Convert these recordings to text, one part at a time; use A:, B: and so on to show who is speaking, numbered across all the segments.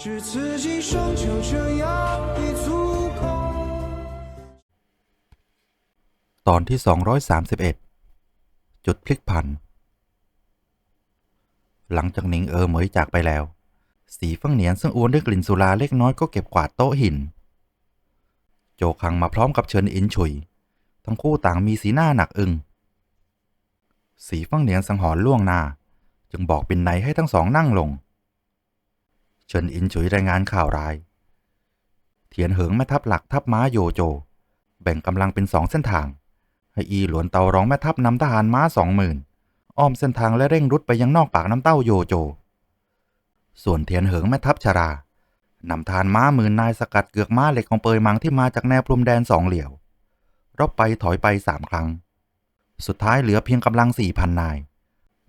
A: 只此今生就这样一足够。
B: ตอนที่ 231 จุดพลิกผัน หลังจากหนิงเออเหมยจากไปแล้ว สีฟังเหนียนซึ่งอวนด้วยกลิ่นสุราเล็กน้อยก็เก็บกวาดโต๊ะหิน โจคังมาพร้อมกับเฉินอินฉุย ทั้งคู่ต่างมีสีหน้าหนักอึง้งสีฟังเหนียนสังหรณ์ล่วงหน้า จึงบอกปินไนให้ทั้งสองนั่งลง เฉินอินฉุยรายงานข่าวร้ายเทียนเหิงแม่ทัพหลักทัพม้าโยโจ แบ่งกำลังเป็นสองเส้นทาง ให้อีหลวนเตารองแม่ทัพนำทหารม้าสองหมื่นอ้อมเส้นทางและเร่งรุดไปยังนอกปากน้ำเต้าโยโจ ส่วนเทียนเหิงแม่ทัพชารานำทหานม้าหมื่นนายสกัดเกือกม้าเหล็กของเปยมังที่มาจากแนวพรมแดนสองเหลี่ยวรบไปถอยไปสามครั้ง สุดท้ายเหลือเพียงกำลังสี่พันนาย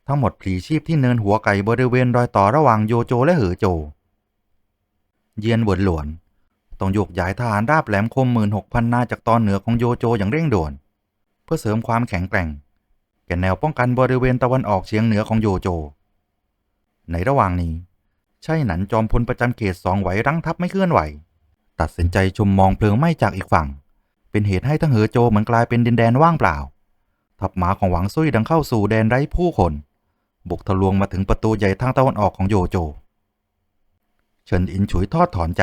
B: ทั้งหมดพลีชีพที่เนินหัวไก่บริเวณรอยต่อระหว่างโยโจและเหอโจ เยียนเหวินหลวน ต้องโยกย้ายทหารราบแหลมคมหมื่นหกพันนาจากตอนเหนือของโยโจอย่างเร่งด่วน เพื่อเสริมความแข็งแกร่ง แก่แนวป้องกันบริเวณตะวันออกเฉียงเหนือของโยโจ ในระหว่างนี้ใช่หนันจอมพลประจำเขตสองไหวรั้งทัพไม่เคลื่อนไหว ตัดสินใจชมมองเพลิงไหม้จากอีกฝั่ง เป็นเหตุให้ทั้งเหอโจเหมือนกลายเป็นดินแดนว่างเปล่า ทัพหมาของหวังซุยดังเข้าสู่แดนไร้ผู้คน บุกทะลวงมาถึงประตูใหญ่ทางตะวันออกของโยโจ เฉินอินฉุยทอดถอนใจ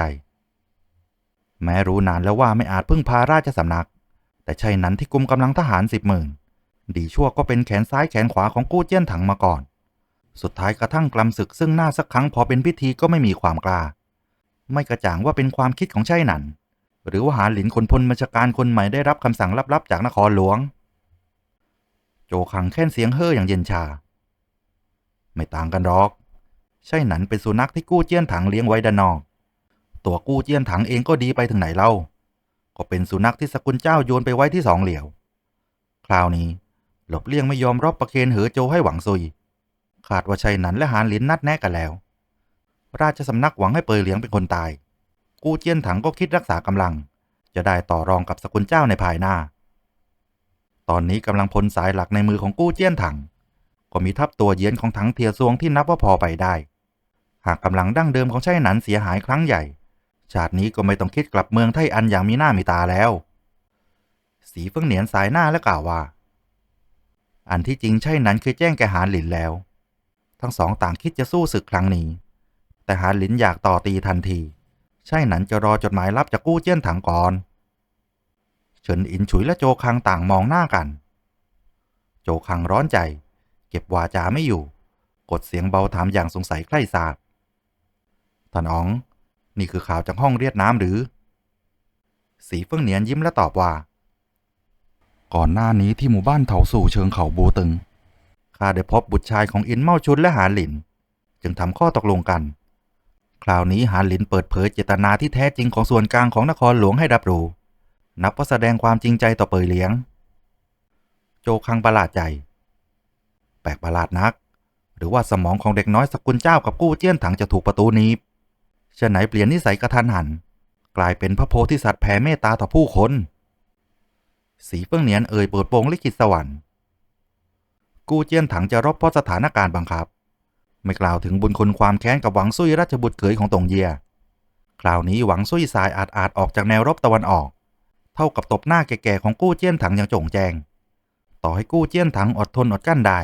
B: แม้รู้นานแล้วว่าไม่อาจพึ่งพาราชสำนัก แต่ใช่นั้นที่กุมกำลังทหารสิบหมื่นดีชั่วก็เป็นแขนซ้ายแขนขวาของกู้เจี้ยนถังมาก่อน สุดท้ายกระทั่งกลำศึกซึ่งหน้าสักครั้งพอเป็นพิธีก็ไม่มีความกล้า ไม่กระจ่างว่าเป็นความคิดของใช่หนันหรือว่าหาหลินคนพลบัญชาการคนใหม่ได้รับคำสั่งลับๆจากนครหลวง โจขังแค่นเสียงเฮ่ออย่างเย็นชา ไม่ต่างกันหรอก ใช่หนันเป็นสุนัขที่กู้เจี้ยนถังเลี้ยงไว้ด้านนอกตัวกู้เจี้ยนถังเองก็ดีไปถึงไหนเล่า ก็เป็นสุนัขที่สกุลเจ้าโยนไปไว้ที่สองเหลียว คราวนี้ หลบเลี่ยงไม่ยอมรบประเคนเหอโจให้หวังซุย ขาดว่าชัยหนันและหานหลินนัดแนะกันแล้ว ราชสำนักหวังให้เปยเหลียงเป็นคนตาย กู้เจี้ยนถังก็คิดรักษากำลัง จะได้ต่อรองกับสกุลเจ้าในภายหน้า ตอนนี้กำลังพลสายหลักในมือของกู้เจี้ยนถังก็มีทัพตัวเยียนของถังเทียซวงที่นับว่าพอไปได้ หากกำลังดั้งเดิมของชัยหนันเสียหายครั้งใหญ่ ชาตินี้ก็ไม่ต้องคิดกลับเมืองไทอันอย่างมีหน้ามีตาแล้ว สีเฟิงเหนียนสายหน้าและกล่าวว่า อันที่จริงใช่นั้นคือแจ้งแกหานหลินแล้ว ทั้งสองต่างคิดจะสู้ศึกครั้งนี้ แต่หานหลินอยากต่อตีทันทีใช่นั้นจะรอจดหมายรับจากกู้เจี้ยนถังก่อนเฉินอินฉุยและโจคังต่างมองหน้ากัน โจคังร้อนใจ เก็บวาจาไม่อยู่ กดเสียงเบาถามอย่างสงสัยใคร่ทราบ ท่านอ๋อง นี่คือข่าวจากห้องเรียดน้ำหรือ สีเฟิงเหนียนยิ้มและตอบว่า ก่อนหน้านี้ที่หมู่บ้านเถาสู่เชิงเขาบูตึงข้าได้พบบุตรชายของอินเมาชุนและหาหลิน จึงทำข้อตกลงกัน คราวนี้หาหลินเปิดเผยเจตนาที่แท้จริงของส่วนกลางของนครหลวงให้รับรู้ นับว่าแสดงความจริงใจต่อเปยเลี้ยง โจคังประหลาดใจ แปลกประหลาดนัก หรือว่าสมองของเด็กน้อยสกุลเจ้ากับกู้เจี้ยนถังจะถูกประตูนี้ ฉะไหนเปลี่ยนนิสัยกระทันหัน กลายเป็นพระโพธิสัตว์แผ่เมตตาต่อผู้คนสีเฟิงเหนียนเอ่ยเปิดโปงลิขิตสวรรค์ กู้เจี้ยนถังจะรบเพราะสถานการณ์บังคับ ไม่กล่าวถึงบุญคุณความแค้นกับหวังซุยราชบุตรเขยของตงเยีย คราวนี้หวังซุยสายอาจอาจออกจากแนวรบตะวันออก เท่ากับตบหน้าแก่ๆของกู้เจี้ยนถังอย่างโจ่งแจ้ง ต่อให้กู้เจี้ยนถังอดทนอดกั้นได้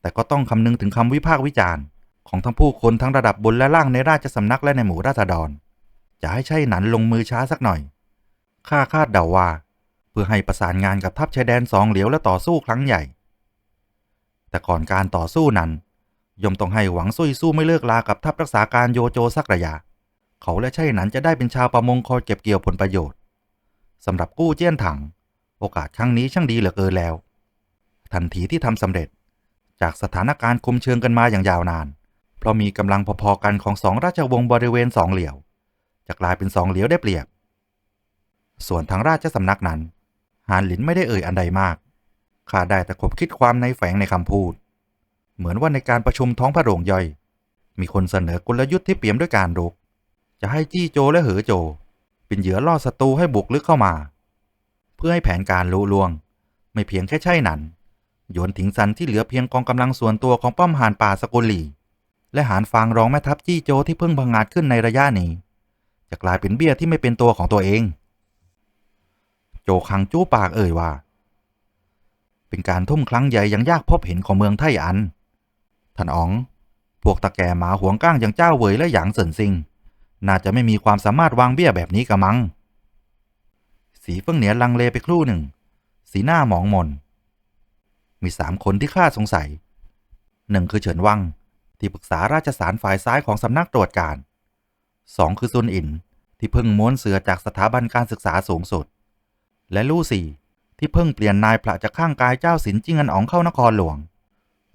B: แต่ก็ต้องคำนึงถึงคำวิพากษ์วิจารณ์ ของทั้งผู้คนทั้งระดับบนและล่างในราชสำนักและในหมู่ราษฎร จะให้ใช่หนันลงมือช้าสักหน่อย ข้าคาดเดาว่า เพื่อให้ประสานงานกับทัพชายแดนสองเหลียวและต่อสู้ครั้งใหญ่ แต่ก่อนการต่อสู้นั้น ย่อมต้องให้หวังซุยสู้ไม่เลิกลากับทัพรักษาการโยโจสักระยะ เขาและใช่หนันจะได้เป็นชาวประมงคอยเก็บเกี่ยวผลประโยชน์สำหรับกู้เจี้ยนถัง โอกาสครั้งนี้ช่างดีเหลือเกินแล้ว ทันทีที่ทำสำเร็จจากสถานการณ์คุมเชิงกันมาอย่างยาวนาน เพราะมีกำลังพอๆกันของสองราชวงศ์บริเวณสองเหลี่ยว จะกลายเป็นสองเหลียวได้เปรียบ ส่วนทางราชสำนักนั้นหานหลินไม่ได้เอ่ยอันใดมากข้าได้แต่ขบคิดความในแฝงในคำพูด เหมือนว่าในการประชุมท้องพระโรงย่อย มีคนเสนอกลยุทธ์ที่เปี่ยมด้วยการรุก จะให้จี้โจและเหอโจ เป็นเหยื่อล่อศัตรูให้บุกลึกเข้ามา เพื่อให้แผนการลุล่วง ไม่เพียงแค่ใช่นั้นโยนถิงซันที่เหลือเพียงกองกำลังส่วนตัวของป้อมหานป่าสกุลหลี และหารฟางรองแม่ทัพจี้โจที่เพิ่งพังงาดขึ้นในระยะนี้ จะกลายเป็นเบี้ยที่ไม่เป็นตัวของตัวเอง โจคังจู้ปากเอ่ยว่า เป็นการทุ่มครั้งใหญ่อยังยากพบเห็นของเมืองไทอัน ท่านอ๋อง พวกตะแก่หมาหวงก้างอย่างเจ้าเวยและหยางเสินซิง น่าจะไม่มีความสามารถวางเบี้ยแบบนี้กระมัง สีเฟิงเหนียนลังเลไปครู่หนึ่ง สีหน้าหมองมน มีสามคนที่ข้าสงสัย หนึ่งคือเฉินวัง ที่ปรึกษาราชสารฝ่ายซ้ายของสำนักตรวจการสองคือซุนอินที่เพิ่งม้วนเสือจากสถาบันการศึกษาสูงสุด และลู่สี่ที่เพิ่งเปลี่ยนนายพระจากข้างกายเจ้าสินจิ้งอันอ๋องเข้านครหลวง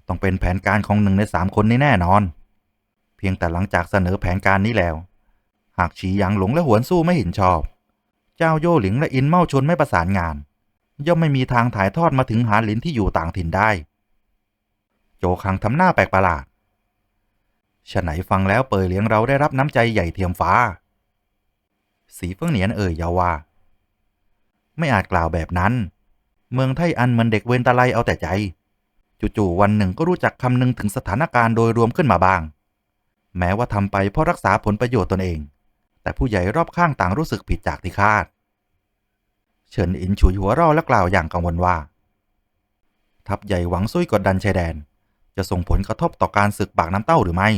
B: ต้องเป็นแผนการของหนึ่งในสามคนนี้แน่นอน เพียงแต่หลังจากเสนอแผนการนี้แล้ว หากฉีหยางหลงและหวนสู้ไม่เห็นชอบ เจ้าโย่หลิงและอินเมาชนไม่ประสานงาน ย่อมไม่มีทางถ่ายทอดมาถึงหาหลินที่อยู่ต่างถิ่นได้ โจคังทำหน้าแปลกประหลาด ฉไหนฟังแล้วเปยเลี้ยงเราได้รับน้ำใจใหญ่เทียมฟ้า สีเฟิงเหนียนเอ่ยยาว่า ไม่อาจกล่าวแบบนั้น เมืองไทอันเหมือนเด็กเวนตะไลเอาแต่ใจ จู่ๆวันหนึ่งก็รู้จักคำนึงถึงสถานการณ์โดยรวมขึ้นมาบ้าง แม้ว่าทำไปเพราะรักษาผลประโยชน์ตนเอง แต่ผู้ใหญ่รอบข้างต่างรู้สึกผิดจากที่คาด เฉินอินฉุยหัวร่อและกล่าวอย่างกังวลว่า ทัพใหญ่หวังซุยกดดันชายแดน จะส่งผลกระทบต่อการศึกปากน้ำเต้าหรือไม่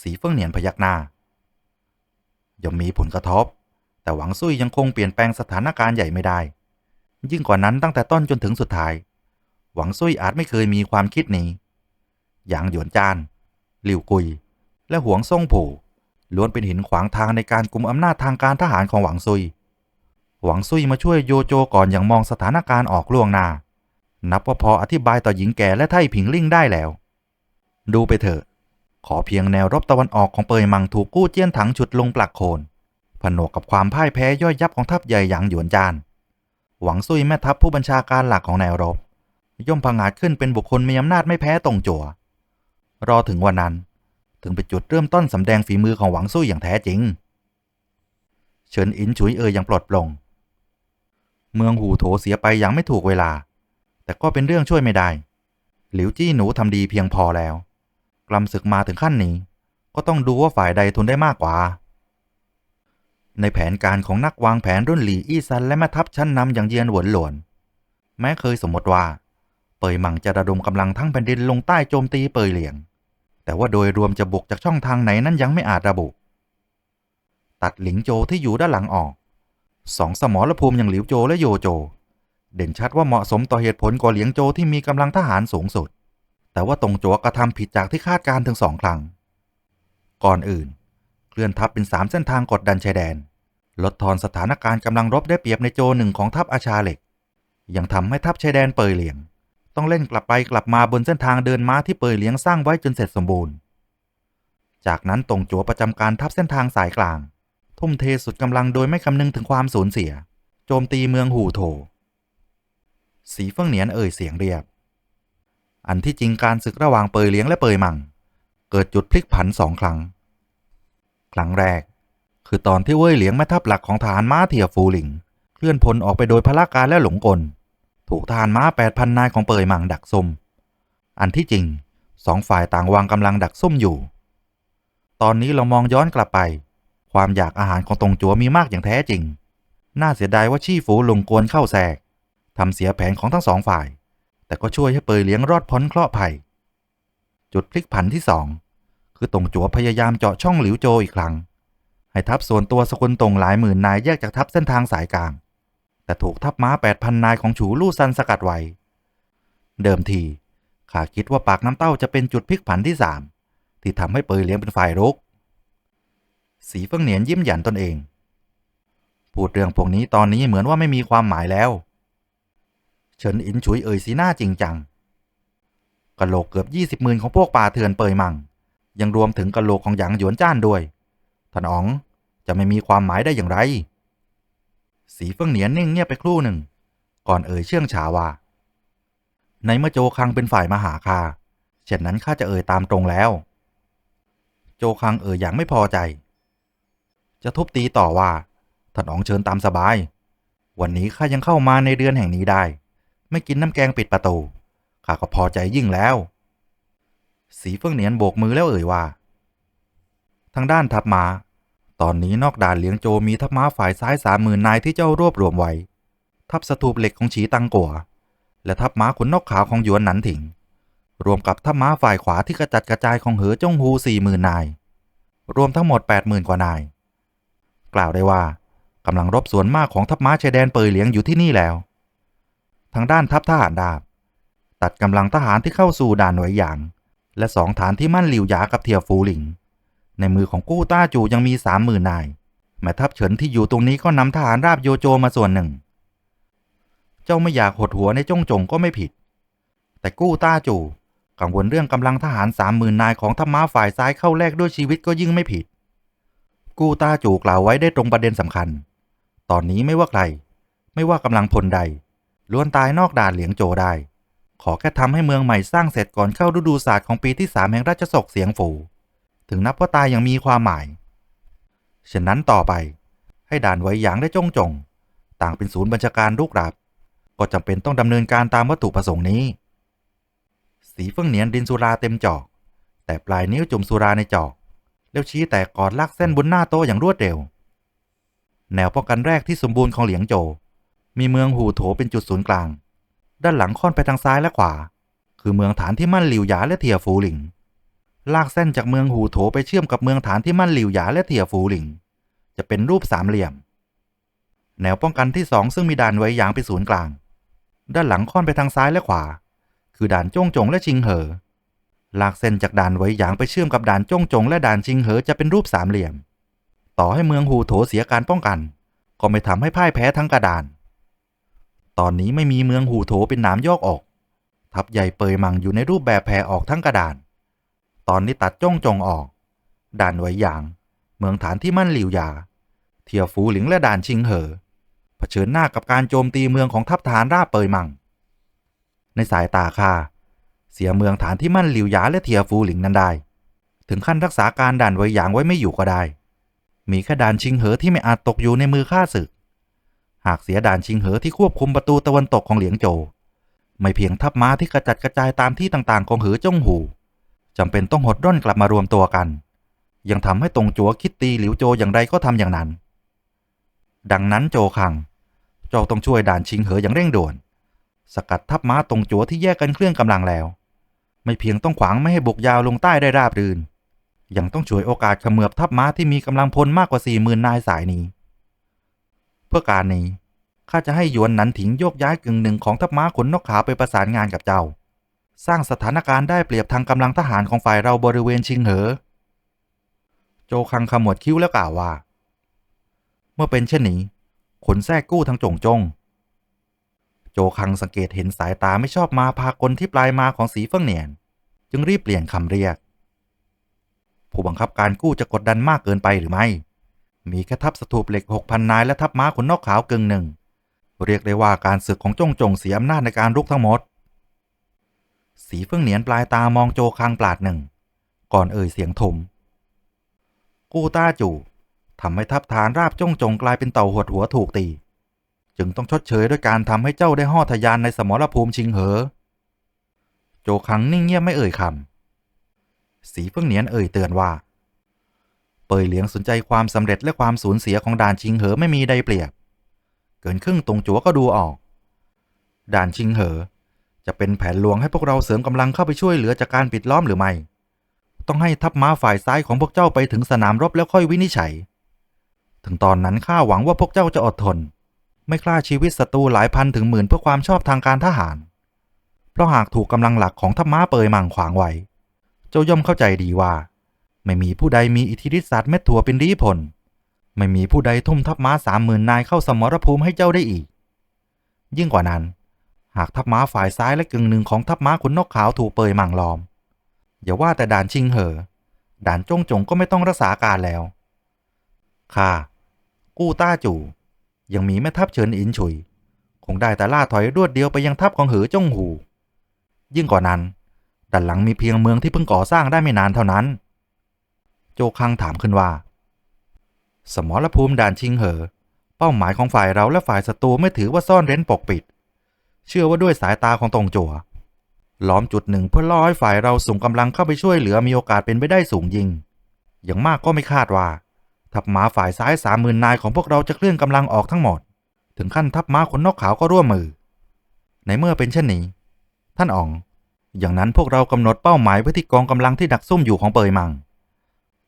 B: สีเฟิงเหนียนพยักหน้าย่อมมีผลกระทบ แต่หวังซุยยังคงเปลี่ยนแปลงสถานการณ์ใหญ่ไม่ได้ ยิ่งกว่านั้นตั้งแต่ต้นจนถึงสุดท้าย หวังซุยอาจไม่เคยมีความคิดนี้หยางหยวนจาน หลิวกุย และหวงซ่งผู่ ล้วนเป็นหินขวางทางในการกุมอำนาจทางการทหารของหวังซุย หวังซุยมาช่วยโยโจก่อนอย่างมองสถานการณ์ออกล่วงหน้า นับว่าพออธิบายต่อหญิงแก่และไท่ผิงลิ่งได้แล้ว ดูไปเถอะ ขอเพียงแนวรบตะวันออกของเปยมังถูกกู้เจี้ยนถังฉุดลงปลักโคน ผนวกกับความพ่ายแพ้ย่อยยับของทัพใหญ่หยางหยวนจาน หวังซุยแม่ทัพผู้บัญชาการหลักของแนวรบ ย่อมพังอาจขึ้นเป็นบุคคลมีอำนาจไม่แพ้ตรงจั่ว รอถึงวันนั้น ถึงเป็นจุดเริ่มต้นสำแดงฝีมือของหวังซุยอย่างแท้จริง เฉินอินฉุยเอ่ยอย่างปลดปลง เมืองหูโถเสียไปอย่างไม่ถูกเวลา แต่ก็เป็นเรื่องช่วยไม่ได้ หลิวจี้หนูทำดีเพียงพอแล้ว กลำศึกมาถึงขั้นนี้ ก็ต้องดูว่าฝ่ายใดทนได้มากกว่า ในแผนการของนักวางแผนรุ่นหลีอี้ซันและแม่ทัพชั้นนำอย่างเยียนหวนหลวน แม้เคยสมมติว่า เปยหมังจะระดมกำลังทั้งแผ่นดินลงใต้โจมตีเปยเหลียง แต่ว่าโดยรวมจะบุกจากช่องทางไหนนั้นยังไม่อาจระบุ ตัดหลิงโจที่อยู่ด้านหลังออกสองสมรภูมิอย่างหลิวโจและโยโจ เด่นชัดว่าเหมาะสมต่อเหตุผลกว่าเหลียงโจที่มีกำลังทหารสูงสุด แต่ว่าตรงโจวกระทำผิดจากที่คาดการถึงสองครั้ง ก่อนอื่น เคลื่อนทัพเป็นสามเส้นทางกดดันชายแดน ลดทอนสถานการณ์กำลังรบได้เปรียบในโจหนึ่งของทัพอาชาเหล็ก ยังทำให้ทัพชายแดนเปยเหลียง ต้องเล่นกลับไปกลับมาบนเส้นทางเดินม้าที่เปยเหลียงสร้างไว้จนเสร็จสมบูรณ์ จากนั้นตรงจัวประจำการทัพเส้นทางสายกลาง ทุ่มเทสุดกำลังโดยไม่คำนึงถึงความสูญเสีย โจมตีเมืองหูโถ สีเฟิงเหนียนเอ่ยเสียงเรียบ อันที่จริงการศึกระหว่างเปยเลี้ยงและเปยมัง เกิดจุดพลิกผันสองครั้ง ครั้งแรก คือตอนที่เว่ยเหลียงแม่ทัพหลักของทหารม้าเทียฟูหลิง เคลื่อนพลออกไปโดยพละการและหลงกล ถูกทหารม้าแปดพันนายของเปยมังดักซุ่มอันที่จริงสองฝ่ายต่างวางกำลังดักซุ่มอยู่ ตอนนี้เรามองย้อนกลับไป ความอยากอาหารของตรงจัวมีมากอย่างแท้จริง น่าเสียดายว่าชี่ฝูหลงกวนเข้าแทรกทำเสียแผนของทั้งสองฝ่าย แต่ก็ช่วยให้เปยเลี้ยงรอดพ้นเคราะห์ภัย จุดพลิกผันที่สองคือตรงจัวพยายามเจาะช่องหลิวโจอีกครั้ง ให้ทัพส่วนตัวสกุลตรงหลายหมื่นนายแยกจากทัพเส้นทางสายกลาง แต่ถูกทัพม้าแปดพันนายของฉูลู่ซันสกัดไว้ เดิมทีข้าคิดว่าปากน้ำเต้าจะเป็นจุดพลิกผันที่สามที่ทำให้เปยเลี้ยงเป็นฝ่ายรุก สีเฟิงเหนียนยิ้มหยันตนเอง พูดเรื่องพวกนี้ตอนนี้เหมือนว่าไม่มีความหมายแล้ว เฉินอินฉุยเอ่ยสีหน้าจริงจังกะโหลกเกือบยี่สิบหมื่นของพวกป่าเถื่อนเปยมัง ยังรวมถึงกะโหลกของหยางหยวนจ้านด้วยท่านอ๋องจะไม่มีความหมายได้อย่างไร สีเฟิงเหนียนนิ่งเงียบไปครู่หนึ่ง ก่อนเอ่ยเชื่องฉาว่า ในเมื่อโจคังเป็นฝ่ายมาหาคาเช่นนั้นข้าจะเอ่ยตามตรงแล้ว โจคังเอ่ยอย่างไม่พอใจ จะทุบตีต่อว่าท่านอ๋องเชิญตามสบาย วันนี้ข้ายังเข้ามาในเดือนแห่งนี้ได้ ไม่กินน้ำแกงปิดประตูข้าก็พอใจยิ่งแล้ว สีเฟิงเหนียนโบกมือแล้วเอ่ยว่า ทางด้านทัพม้า ตอนนี้นอกด่านเหลียงโจมีทัพม้าฝ่ายซ้ายสามหมื่นนายที่เจ้ารวบรวมไว้ ทัพสถูปเหล็กของฉีตังกัว และทัพม้าขนนกขาวของหยวนหนันถิง รวมกับทัพม้าฝ่ายขวาที่กระจัดกระจายของเหอจงฮูสี่หมื่นนาย รวมทั้งหมดแปดหมื่นกว่านาย กล่าวได้ว่ากำลังรบส่วนมากของทัพม้าชายแดนเปยเหลียงอยู่ที่นี่แล้ว ทางด้านทัพทหารดาบ ตัดกำลังทหารที่เข้าสู่ด่านหน่วยหยาง และสองฐานที่มั่นหลิวหยากับเทียฟูหลิง ในมือของกู้ต้าจูยังมีสามหมื่นนาย แม่ทัพเฉินที่อยู่ตรงนี้ก็นำทหารราบโยโจมาส่วนหนึ่ง เจ้าไม่อยากหดหัวในจ้งจงก็ไม่ผิด แต่กู้ต้าจูกังวลเรื่องกำลังทหารสามหมื่นนายของทัพม้าฝ่ายซ้ายเข้าแลกด้วยชีวิตก็ยิ่งไม่ผิด กู้ต้าจูกล่าวไว้ได้ตรงประเด็นสำคัญ ตอนนี้ไม่ว่าใคร ไม่ว่ากำลังพลใด ล้วนตายนอกด่านเหลียงโจได้ ขอแค่ทำให้เมืองใหม่สร้างเสร็จก่อนเข้าฤดูศาสตร์ของปีที่สามแห่งราชสกเสียงฝูถึงนับว่าตายอย่างมีความหมาย ฉะนั้นต่อไป ให้ด่านไว้หยางได้จ้องจง ต่างเป็นศูนย์บัญชาการลูกรับ ก็จำเป็นต้องดำเนินการตามวัตถุประสงค์นี้ สีเฟิ่องเหนียนดินสุราเต็มจอก แต่ปลายนิ้วจุ่มสุราในจอก แล้วชี้แตกกอดลากเส้นบนหน้าโต๊ะอย่างรวดเร็ว แนวป้องกันแรกที่สมบูรณ์ของเหลียงโจ มีเมืองหูโถเป็นจุดศูนย์กลาง ด้านหลังค่อนไปทางซ้ายและขวา คือเมืองฐานที่มั่นหลิวหยาและเทียฟูหลิง ลากเส้นจากเมืองหูโถไปเชื่อมกับเมืองฐานที่มั่นหลิวหยาและเทียฟูหลิง จะเป็นรูปสามเหลี่ยม แนวป้องกันที่สองซึ่งมีด่านไว้ยางเป็นศูนย์กลาง ด้านหลังค่อนไปทางซ้ายและขวา คือด่านจ้งจงและชิงเหอ ลากเส้นจากด่านไว้ยางไปเชื่อมกับด่านจ้งจง และด่านชิงเหอจะเป็นรูปสามเหลี่ยม ต่อให้เมืองหูโถเสียการป้องกัน ก็ไม่ทำให้พ่ายแพ้ทั้งกระดาน ตอนนี้ไม่มีเมืองหูโถเป็นหนามยอกออก ทัพใหญ่เปยมังอยู่ในรูปแบบแผ่ออกทั้งกระดาน ตอนนี้ตัดจ้องจงออก ด่านไว้หยาง เมืองฐานที่มั่นหลิวหยา เทียฟูหลิงและด่านชิงเหอ เผชิญหน้ากับการโจมตีเมืองของทัพทหารราเปยมัง ในสายตาข้าเสียเมืองฐานที่มั่นหลิวหยาและเทียฟูหลิงนั้นได้ ถึงขั้นรักษาการด่านไว้หยางไว้ไม่อยู่ก็ได้ มีแค่ด่านชิงเหอที่ไม่อาจตกอยู่ในมือข้าศึก หากเสียด่านชิงเหอที่ควบคุมประตูตะวันตกของเหลียงโจไม่เพียงทัพม้าที่กระจัดกระจายตามที่ต่างๆ ของเหอจ้งหูจำเป็นต้องหดร่อนกลับมารวมตัวกัน ยังทำให้ตรงจัวคิดตีหลิวโจอย่างไรก็ทำอย่างนั้น ดังนั้นโจคัง เจ้าต้องช่วยด่านชิงเหออย่างเร่งด่วน สกัดทัพม้าตรงจัวที่แยกกันเครื่องกำลังแล้ว ไม่เพียงต้องขวางไม่ให้บุกยาวลงใต้ได้ราบรื่น ยังต้องช่วยโอกาสขมือบทัพม้าที่มีกำลังพลมากกว่าสี่หมื่นนายสายนี้ เพื่อการนี้ข้าจะให้หยวนนันถิงโยกย้ายกึ่งหนึ่งของทัพม้าขนนกขาวไปประสานงานกับเจ้า สร้างสถานการณ์ได้เปรียบทางกำลังทหารของฝ่ายเราบริเวณชิงเหอ โจคังขมวดคิ้วแล้วกล่าวว่า เมื่อเป็นเช่นนี้ขนแทรกกู้ทางจงจง โจคังสังเกตเห็นสายตาไม่ชอบมาพากลที่ปลายมาของสีเฟิ่งเหนียน จึงรีบเปลี่ยนคำเรียก ผู้บังคับการกู้จะกดดันมากเกินไปหรือไม่ มีแค่ทัพสถูปเหล็กหกพันนายและทัพม้าขนนอกขาวกึ่งหนึ่ง เรียกได้ว่าการศึกของจงจงเสียอำนาจในการรุกทั้งหมด สีเฟิ่องเหนียนปลายตามองโจคังปลาดหนึ่ง ก่อนเอ่ยเสียงถม กู้ต้าจู่ทำให้ทัพฐานราบจงจงกลายเป็นเต่าหดหัวถูกตี จึงต้องชดเชยด้วยการทำให้เจ้าได้ห่อทะยานในสมรภูมิชิงเหอ โจคังนิ่งเงียบไม่เอ่ยคำสีเฟิ่องเหนียนเอ่ยเตือนว่า เปยเหลียงสนใจความสำเร็จและความสูญเสียของด่านชิงเหอไม่มีใดเปรียบ เกินครึ่งตรงจัวก็ดูออก ด่านชิงเหอ จะเป็นแผนลวงให้พวกเราเสริมกำลังเข้าไปช่วยเหลือจากการปิดล้อมหรือไม่ ต้องให้ทัพม้าฝ่ายซ้ายของพวกเจ้าไปถึงสนามรบแล้วค่อยวินิจฉัย ถึงตอนนั้นข้าหวังว่าพวกเจ้าจะอดทน ไม่กล้าชีวิตศัตรูหลายพันถึงหมื่นเพื่อความชอบทางการทหาร เพราะหากถูกกำลังหลักของทัพม้าเปยมั่งขวางไว้ เจ้าย่อมเข้าใจดีว่า ไม่มีผู้ใดมีอิทธิฤทธิ์ศาสตร์เม็ดถั่วเป็นรีผล ไม่มีผู้ใดทุ่มทัพม้าสามหมื่นนายเข้าสมรภูมิให้เจ้าได้อีก ยิ่งกว่านั้น หากทัพม้าฝ่ายซ้ายและกึ่งหนึ่งของทัพม้าขุนนกขาวถูกเปยมั่งล้อม อย่าว่าแต่ด่านชิงเหอ ด่านจงจงก็ไม่ต้องรักษาการแล้วข้ากู้ต้าจู่ ยังมีแม่ทัพเฉินอินฉุย คงได้แต่ล่าถอยรวดเดียวไปยังทัพของเหอจงหู ยิ่งกว่านั้น ด้านหลังมีเพียงเมืองที่เพิ่งก่อสร้างได้ไม่นานเท่านั้น โจคังถามขึ้นว่า สมรภูมิด่านชิงเหอ เป้าหมายของฝ่ายเราและฝ่ายศัตรูไม่ถือว่าซ่อนเร้นปกปิด เชื่อว่าด้วยสายตาของตรงจัวล้อมจุดหนึ่งเพื่อล่อให้ฝ่ายเราส่งกำลังเข้าไปช่วยเหลือมีโอกาสเป็นไปได้สูงยิ่ง อย่างมากก็ไม่คาดว่าทัพม้าฝ่ายซ้ายสามหมื่นนายของพวกเราจะเคลื่อนกำลังออกทั้งหมด ถึงขั้นทัพม้าขนนกขาวก็ร่วมมือ ในเมื่อเป็นเช่นนี้ ท่านอ๋อง อย่างนั้นพวกเรากำหนดเป้าหมายไว้ที่กองกำลังที่ดักซุ่มอยู่ของเปยมัง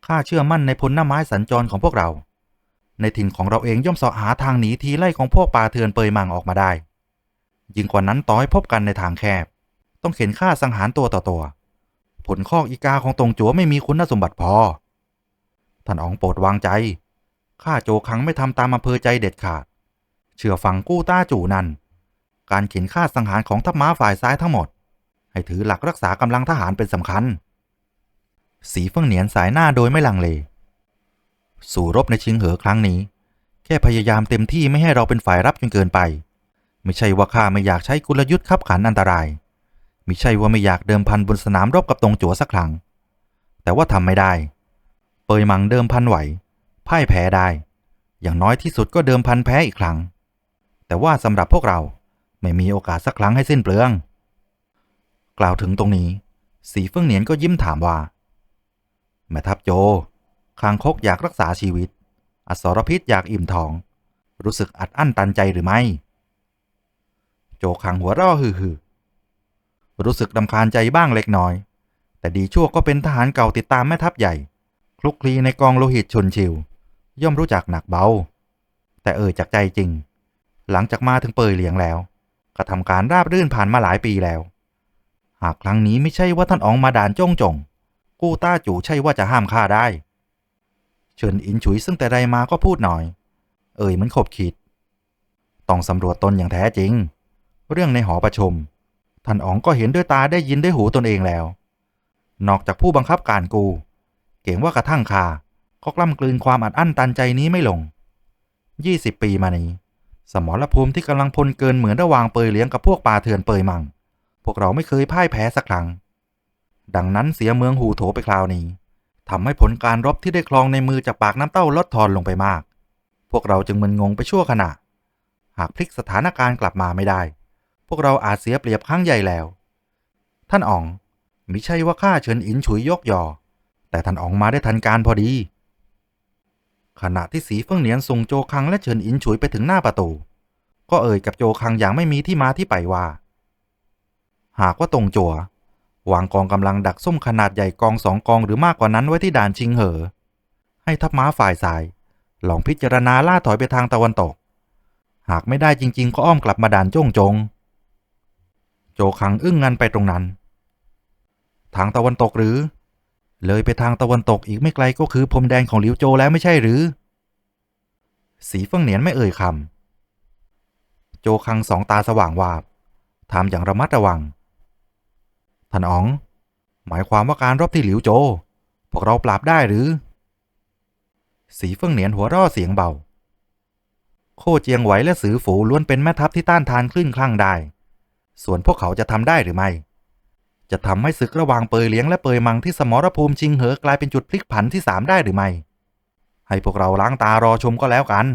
B: ข้าเชื่อมั่นในพลหน้าไม้สัญจรของพวกเรา ในถิ่นของเราเองย่อมเสาะหาทางหนีทีไล่ของพวกป่าเถื่อนเปยมังออกมาได้ ยิ่งกว่านั้นต่อให้พบกันในทางแคบ ต้องเข็นฆ่าสังหารตัวต่อตัว ผลข้ออีกาของตรงจัวไม่มีคุณสมบัติพอ ท่านอองโปรดวางใจ ข้าโจคังไม่ทำตามอำเภอใจเด็ดขาด เชื่อฟังกู้ต้าจู่นัน การเข็นฆ่าสังหารของทัพม้าฝ่ายซ้ายทั้งหมด ให้ถือหลักรักษากำลังทหารเป็นสำคัญ สีเฟิงเหนียนสายหน้าโดยไม่ลังเล สู่รบในชิงเหอครั้งนี้ แค่พยายามเต็มที่ไม่ให้เราเป็นฝ่ายรับจนเกินไป ไม่ใช่ว่าข้าไม่อยากใช้กลยุทธ์ขับขันอันตรายไม่ใช่ว่าไม่อยากเดิมพันบนสนามรบกับตรงจัวสักครั้ง แต่ว่าทำไม่ได้ เปยมังเดิมพันไหว พ่ายแพ้ได้ อย่างน้อยที่สุดก็เดิมพันแพ้อีกครั้ง แต่ว่าสำหรับพวกเราไม่มีโอกาสสักครั้งให้สิ้นเปลือง กล่าวถึงตรงนี้ สีเฟิงเหนียนก็ยิ้มถามว่า แม่ทัพโจคางคกอยากรักษาชีวิต อสรพิษอยากอิ่มท้อง รู้สึกอัดอั้นตันใจหรือไม่ โจคังหัวเราะฮือๆรู้สึกดำคาญใจบ้างเล็กน้อย แต่ดีชั่วก็เป็นทหารเก่าติดตามแม่ทัพใหญ่ คลุกคลีในกองโลหิตชนชิว ย่อมรู้จักหนักเบา แต่เอ่ยจากใจจริง หลังจากมาถึงเปยเหลียงแล้วกระทำการราบรื่นผ่านมาหลายปีแล้ว หากครั้งนี้ไม่ใช่ว่าท่านอองมาด่านจ้องจง กู้ต้าจู่ใช่ว่าจะห้ามข้าได้ เฉินอินฉุยซึ่งแต่ใดมาก็พูดหน่อย เอ่ยเหมันขบคิด ต้องสำรวจตนอย่างแท้จริง เรื่องในหอประชุมท่านอ๋องก็เห็นด้วยตาได้ยินด้วยหูตนเองแล้ว นอกจากผู้บังคับการกู เก่งว่ากระทั่งคาก็กล้ำกลืนความอัดอั้นตันใจนี้ไม่ลง 20 ปีมานี้ สมรภูมิที่กำลังพลเกินเหมือนระวางเปยเลี้ยงกับพวกป่าเถื่อนเปยมัง พวกเราไม่เคยพ่ายแพ้สักครั้ง ดังนั้นเสียเมืองหูโถไปคราวนี้ทำให้ผลการรบที่ได้ครองในมือจากปากน้ำเต้าลดทอนลงไปมาก พวกเราจึงมึนงงไปชั่วขณะ หากพลิกสถานการณ์กลับมาไม่ได้ พวกเราอาจเสียเปรียบครั้งใหญ่แล้ว ท่านอ๋องมิใช่ว่าข้าเฉินอินฉุยยกยอ แต่ท่านอ๋องมาได้ทันการพอดี ขณะที่สีเฟิงเหนียนส่งโจคังและเฉินอินฉุยไปถึงหน้าประตู ก็เอ่ยกับโจคังอย่างไม่มีที่มาที่ไปว่า หากว่าตรงจัว วางกองกำลังดักซุ่มขนาดใหญ่กองสองกองหรือมากกว่านั้นไว้ที่ด่านชิงเหอ ให้ทัพม้าฝ่ายสายลองพิจารณาล่าถอยไปทางตะวันตก หากไม่ได้จริง ๆ ก็อ้อมกลับมาด่านจ้งจง โจคังอึ้งงันไปตรงนั้น ทางตะวันตกหรือ เลยไปทางตะวันตกอีกไม่ไกลก็คือพรมแดนของหลิวโจแล้วไม่ใช่หรือ สีเฟิงเหนียนไม่เอ่ยคำโจคังสองตาสว่างวาบถามอย่างระมัดระวัง ท่านอ๋อง หมายความว่าการรบที่หลิวโจ พวกเราปราบได้หรือ สีเฟิงเหนียนหัวราะเสียงเบา โคเจียงไหวและสือฝูล้วนเป็นแม่ทัพที่ต้านทานคลื่นคลั่งได้ ส่วนพวกเขาจะทำได้หรือไม่ จะทำให้ศึกระหว่างเปยเลี้ยงและเปยมังที่สมรภูมิชิงเหอกลายเป็นจุดพลิกผันที่สามได้หรือไม่ ให้พวกเราล้างตารอชมก็แล้วกัน